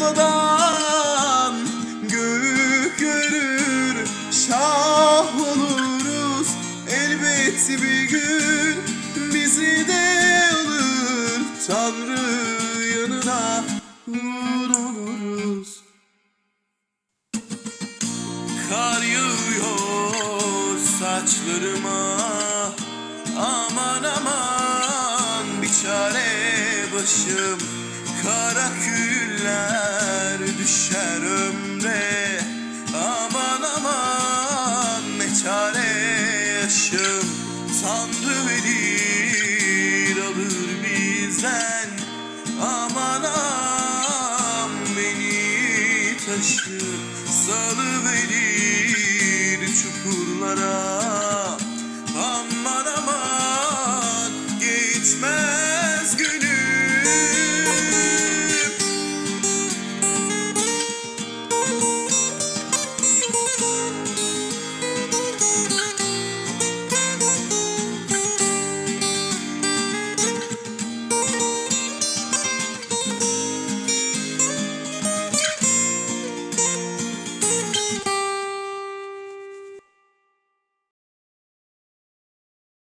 olmadan Göğü görür şah oluruz. Elbet bir gün bizi de alır Tanrı yanına hur oluruz. Kar yağıyor saçlarıma Aman aman. bir başım Kara küller düşer ömre. Aman aman ne çare yaşım. Tanrı verir alır bizden. Aman aman beni taşır Salıverir çukurlara